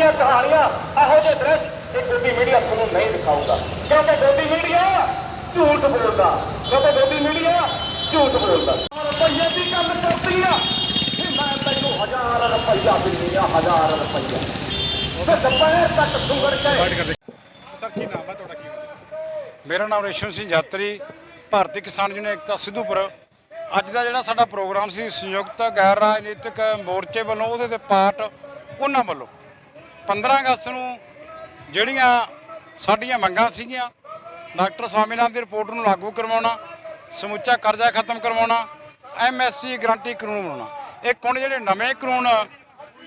ਜਿਹੀਆਂ ਕਹਾਣੀਆਂ ਇਹੋ ਜਿਹੇ ਦ੍ਰਿਸ਼ ਇਹ ਗੋਦੀ ਮੀਡੀਆ ਤੁਹਾਨੂੰ ਨਹੀਂ ਦਿਖਾਊਗਾ। ਕਿਉਂਕਿ ਗੋਦੀ ਮੀਡੀਆ ਝੂਠ ਬੋਲਦਾ। ਕਿਉਂਕਿ ਗੋਦੀ ਮੀਡੀਆ ਝੂਠ ਬੋਲਦਾ। ਰੁਪਈਏ ਦੀ ਗੱਲ ਕਰਦੀ ਆ। ਮੈਂ ਤੈਨੂੰ ਹਜ਼ਾਰ ਰੁਪਈਆ ਦਿੰਦੀ ਆ ਹਜ਼ਾਰ ਰੁਪਈਆ। ਤੇ ਦੁਪਹਿਰ ਤੱਕ ਸੁੰਗੜ ਕੇ ਸਰ ਕੀ ਨਾਮ ਹੈ ਤੁਹਾਡਾ ਕੀ ਮੇਰਾ ਨਾਮ ਰੇਸ਼ਮ ਸਿੰਘ ਯਾਤਰੀ ਭਾਰਤੀ ਕਿਸਾਨ ਯੂਨੀਅਨ ਇਕਤਾ ਸਿੱਧੂਪੁਰ। ਅੱਜ ਦਾ ਜਿਹੜਾ ਸਾਡਾ ਪ੍ਰੋਗਰਾਮ ਸੀ ਸੰਯੁਕਤ ਗੈਰ ਰਾਜਨੀਤਿਕ ਮੋਰਚੇ ਵੱਲੋਂ ਉਹਦੇ ਤੇ ਪਾਰਟ ਉਹਨਾਂ ਵੱਲੋਂ। 15 ਅਗਸਤ ਨੂੰ ਜਿਹੜੀਆਂ ਸਾਡੀਆਂ ਮੰਗਾਂ ਸੀਗੀਆਂ, ਡਾਕਟਰ ਸਵਾਮੀਨਾਥਨ ਦੀ ਰਿਪੋਰਟ ਨੂੰ ਲਾਗੂ ਕਰਵਾਉਣਾ, ਸਮੁੱਚਾ ਕਰਜ਼ਾ ਖਤਮ ਕਰਵਾਉਣਾ ਐਮਐਸਪੀ ਗਰੰਟੀ ਕਾਨੂੰਨ ਬਣਾਉਣਾ। ਇੱਕ ਹੁਣ ਜਿਹੜੇ ਨਵੇਂ ਕਾਨੂੰਨ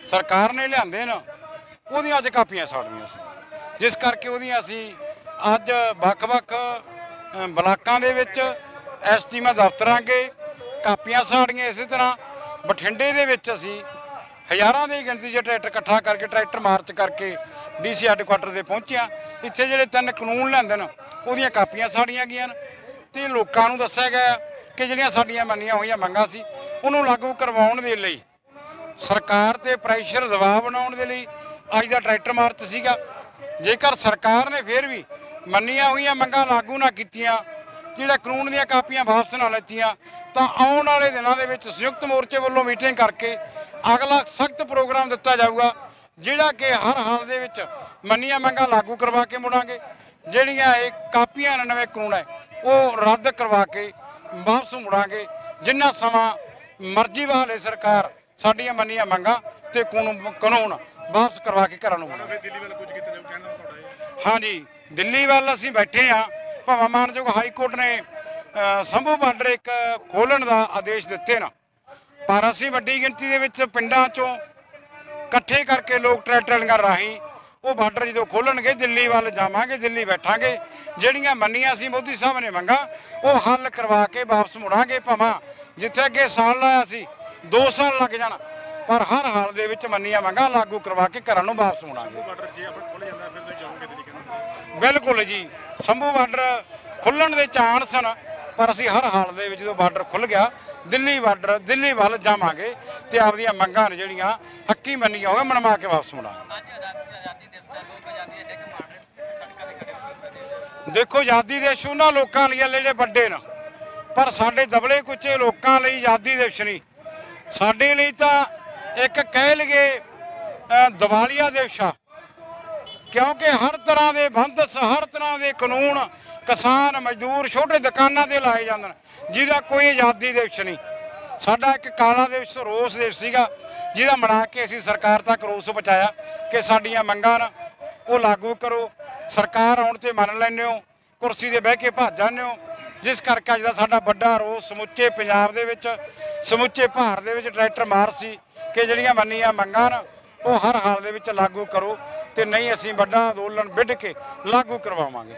ਸਰਕਾਰ ਨੇ ਲਿਆਂਦੇ ਨੇ, ਉਹਦੀਆਂ ਅੱਜ ਕਾਪੀਆਂ ਸਾੜੀਆਂ ਸੀ। ਜਿਸ ਕਰਕੇ ਉਹਦੀਆਂ ਅਸੀਂ ਅੱਜ ਵੱਖ-ਵੱਖ ਬਲਾਕਾਂ ਦੇ ਵਿੱਚ ਐਸਟੀਮਾ ਦਫ਼ਤਰਾਂ ਕੇ ਕਾਪੀਆਂ ਸਾੜੀਆਂ ਇਸੇ ਤਰ੍ਹਾਂ, ਬਠਿੰਡੇ ਦੇ ਵਿੱਚ ਅਸੀਂ ਹਜ਼ਾਰਾਂ ਦੀ ਗਿਣਤੀ 'ਚ ਟਰੈਕਟਰ ਇਕੱਠਾ ਕਰਕੇ, ਟਰੈਕਟਰ ਮਾਰਚ ਕਰਕੇ ਡੀਸੀ ਹੈੱਡਕੁਆਟਰ ਦੇ ਪਹੁੰਚਿਆ। ਇੱਥੇ ਜਿਹੜੇ ਤਿੰਨ ਕਾਨੂੰਨ ਲਿਆਂਦੇ ਨੇ, ਉਹਦੀਆਂ ਕਾਪੀਆਂ ਸਾੜੀਆਂ ਗਈਆਂ ਨੇ ਤੇ ਲੋਕਾਂ ਨੂੰ ਦੱਸਿਆ ਗਿਆ ਕਿ ਜਿਹੜੀਆਂ ਸਾਡੀਆਂ ਮੰਨੀਆਂ ਹੋਈਆਂ ਮੰਗਾਂ ਸੀ, ਉਹਨੂੰ ਲਾਗੂ ਕਰਵਾਉਣ ਦੇ ਲਈ, ਸਰਕਾਰ ਤੇ ਪ੍ਰੈਸ਼ਰ ਦਬਾਅ ਬਣਾਉਣ ਦੇ ਲਈ ਅੱਜ ਦਾ ਟਰੈਕਟਰ ਮਾਰਚ ਸੀਗਾ। ਜੇਕਰ ਸਰਕਾਰ ਨੇ ਫਿਰ ਵੀ ਮੰਨੀਆਂ ਹੋਈਆਂ ਮੰਗਾਂ ਲਾਗੂ ਨਾ ਕੀਤੀਆਂ ਜਿਹੜਾ ਕਾਨੂੰਨ ਦੀਆਂ ਕਾਪੀਆਂ ਵਾਪਸ ਨਾ ਲੈਤੀਆਂ ਤਾਂ ਆਉਣ ਵਾਲੇ ਦਿਨਾਂ ਦੇ ਵਿੱਚ ਸੰਯੁਕਤ ਮੋਰਚੇ ਵੱਲੋਂ ਮੀਟਿੰਗ ਕਰਕੇ ਅਗਲਾ ਸਖਤ ਪ੍ਰੋਗਰਾਮ ਦਿੱਤਾ ਜਾਊਗਾ ਜਿਹੜਾ ਕਿ ਹਰ ਹਾਲ ਦੇ ਵਿੱਚ ਮੰਨੀਆਂ ਮੰਗਾਂ ਲਾਗੂ ਕਰਵਾ ਕੇ ਮੁੜਾਂਗੇ ਜਿਹੜੀਆਂ ਇਹ ਕਾਪੀਆਂ ਨੇ ਨਵੇਂ ਕਾਨੂੰਨ ਹੈ ਉਹ ਰੱਦ ਕਰਵਾ ਕੇ ਵਾਪਸ ਮੁੜਾਂਗੇ ਜਿੰਨਾ ਸਮਾਂ ਮਰਜ਼ੀ ਵਾਲੇ ਸਰਕਾਰ ਸਾਡੀਆਂ ਮੰਨੀਆਂ ਮੰਗਾਂ ਤੇ ਕਾਨੂੰਨ ਕਾਨੂੰਨ ਵਾਪਸ ਕਰਵਾ ਕੇ ਘਰਾਂ ਨੂੰ ਮੁੜਾਂਗੇ। ਫਿਰ ਦਿੱਲੀ ਵੱਲ ਕੁਝ ਕੀਤਾ ਜਾਊ ਕਹਿਣ ਦਾ ਤੁਹਾਡਾ ਇਹ। ਹਾਂਜੀ ਦਿੱਲੀ ਵੱਲ ਅਸੀਂ ਬੈਠੇ ਆ ਭਾਵੇਂ ਮਾਨਯੋਗ ਹਾਈ ਕੋਰਟ ਨੇ ਸੰਭੂ ਬਾਰਡਰ ਇੱਕ ਖੋਲਣ ਦਾ ਆਦੇਸ਼ ਦਿੱਤੇ ਨਾ। ਪਰ ਅਸੀਂ ਵੱਡੀ ਗਿਣਤੀ ਦੇ ਵਿੱਚ ਪਿੰਡਾਂ ਚੋਂ ਇਕੱਠੇ ਕਰਕੇ ਲੋਕ ਟਰੈਕਟਰਾਂ ਰਾਹੀਂ ਉਹ ਬਾਰਡਰ ਜਦੋਂ ਖੋਲਣਗੇ ਦਿੱਲੀ ਵੱਲ ਜਾਵਾਂਗੇ, ਦਿੱਲੀ ਬੈਠਾਂਗੇ, ਜਿਹੜੀਆਂ ਮੰਨੀਆਂ ਸੀ ਮੋਦੀ ਸਾਹਿਬ ਨੇ ਮੰਗਾ, ਉਹ ਹੱਲ ਕਰਵਾ ਕੇ ਵਾਪਸ ਮੁੜਾਂਗੇ ਭਾਵੇਂ ਜਿੱਥੇ ਅੱਗੇ ਸਾਲ ਲਾਇਆ ਸੀ 2 ਸਾਲ ਲੱਗ ਜਾਣਾ, ਪਰ ਹਰ ਹਾਲ ਦੇ ਵਿੱਚ ਮੰਨੀਆਂ ਮੰਗਾ ਲਾਗੂ ਕਰਵਾ ਕੇ ਘਰਾਂ ਨੂੰ ਵਾਪਸ ਮੁੜਾਂਗੇ। ਬਾਰਡਰ ਜੇ ਆਪਣਾ ਖੁੱਲ ਜਾਂਦਾ ਫਿਰ ਬਿਲਕੁਲ ਜੀ। ਸੰਭੂ ਬਾਰਡਰ ਖੁੱਲਣ ਦੇ ਚਾਂਸ ਹਨ ਪਰ ਅਸੀਂ ਹਰ ਹਾਲ ਦੇ ਵਿੱਚ ਜਦੋਂ ਬਾਰਡਰ ਖੁੱਲ ਗਿਆ ਦਿੱਲੀ ਬਾਰਡਰ ਦਿੱਲੀ ਵੱਲ ਜਾਵਾਂਗੇ ਤੇ ਆਪਦੀਆਂ ਮੰਗਾਂ ਨੇ ਜਿਹੜੀਆਂ ਹੱਕੀ ਮੰਨੀਆਂ ਹੋਵੇ ਮਨਵਾ ਕੇ ਵਾਪਸ ਮੁੜਾਂਗੇ। ਦੇਖੋ ਆਜ਼ਾਦੀ ਦੇ ਇਸ਼ੂ ਨਾ ਲੋਕਾਂ ਲਈ ਆ ਜਿਹੜੇ ਵੱਡੇ ਨੇ। ਪਰ ਸਾਡੇ ਦਬਲੇ ਕੁਚੇ ਲੋਕਾਂ ਲਈ ਆਜ਼ਾਦੀ ਦਿਵਸ ਨਹੀਂ। ਸਾਡੇ ਲਈ ਤਾਂ ਇੱਕ ਕਹਿ ਲਈਏ ਅ, ਦੀਵਾਲੀਆ ਦਿਵਸ ਕਿਉਂਕਿ ਹਰ ਤਰ੍ਹਾਂ ਦੇ ਬੰਦਸ, ਹਰ ਤਰ੍ਹਾਂ ਦੇ ਕਾਨੂੰਨ ਕਿਸਾਨ, ਮਜ਼ਦੂਰ ਛੋਟੇ ਦੁਕਾਨਾਂ ਤੇ ਲਾਏ ਜਾਂਦੇ ਨੇ, ਜਿਹਦਾ ਕੋਈ ਆਜ਼ਾਦੀ ਦਿਵਸ ਨਹੀਂ। ਸਾਡਾ ਇੱਕ ਕਾਲਾ ਦਿਵਸ ਰੋਸ ਦਿਵਸ ਸੀਗਾ, ਜਿਹਦਾ ਮਨਾ ਕੇ ਅਸੀਂ ਸਰਕਾਰ ਤੱਕ ਰੋਸ ਪਹੁੰਚਾਇਆ ਕਿ ਸਾਡੀਆਂ ਮੰਗਾਂ ਨਾ ਉਹ ਲਾਗੂ ਕਰੋ। ਸਰਕਾਰ ਆਉਣ ਤੇ ਮੰਨ ਲੈਂਦੇ ਹੋ, ਕੁਰਸੀ ਤੇ ਬਹਿ ਕੇ ਭੱਜ ਜਾਂਦੇ ਹੋ, ਜਿਸ ਕਰਕੇ ਅੱਜ ਦਾ ਸਾਡਾ ਵੱਡਾ ਰੋਸ ਸਮੁੱਚੇ ਪੰਜਾਬ ਦੇ ਵਿੱਚ, ਸਮੁੱਚੇ ਭਾਰਤ ਦੇ ਵਿੱਚ ਟਰੈਕਟਰ ਮਾਰ ਸੀ ਕਿ ਜਿਹੜੀਆਂ ਮੰਨੀਆਂ ਮੰਗਾਂ ਨਾ ਉਹ ਹਰ ਹਾਲ ਦੇ ਵਿੱਚ ਲਾਗੂ ਕਰੋ। ਤੇ ਨਹੀਂ ਅਸੀਂ ਵੱਡਾ ਅੰਦੋਲਨ ਵਿੱਢ ਕੇ ਲਾਗੂ ਕਰਵਾਵਾਂਗੇ।